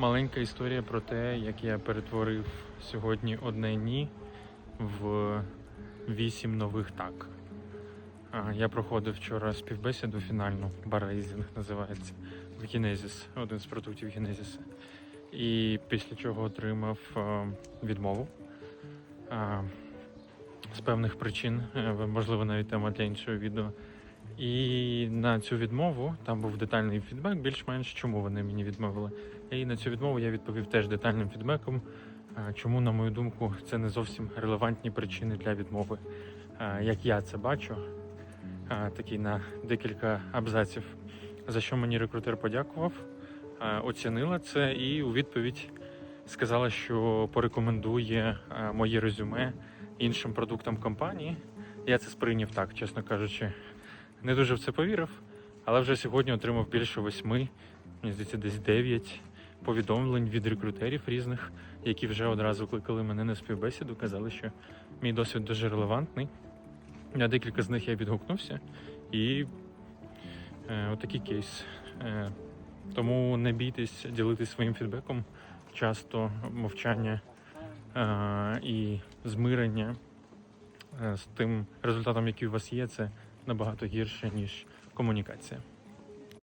Маленька історія про те, як я перетворив сьогодні одне ні в вісім нових так. Я проходив вчора співбесіду фінальну, баррейзинг називається, в Генезіс, один з продуктів Генезіса. І після чого отримав відмову з певних причин, е, можливо, навіть тема для іншого відео. І на цю відмову там був детальний фідбек, більш-менш чому вони мені відмовили. І на цю відмову я відповів теж детальним фідбеком. Чому, на мою думку, це не зовсім релевантні причини для відмови. Як я це бачу, такий на декілька абзаців. За що мені рекрутер подякував, оцінила це і у відповідь сказала, що порекомендує моє резюме іншим продуктам компанії. Я це сприйняв так, чесно кажучи. Не дуже в це повірив, але вже сьогодні отримав більше восьми, мені здається, десь дев'ять повідомлень від рекрутерів різних, які вже одразу кликали мене на співбесіду, казали, що мій досвід дуже релевантний. На декілька з них я відгукнувся, і е, отакий кейс. Е, тому не бійтесь ділитись своїм фідбеком. Часто мовчання е, і змирення е, з тим результатом, який у вас є, це набагато гірше, ніж комунікація.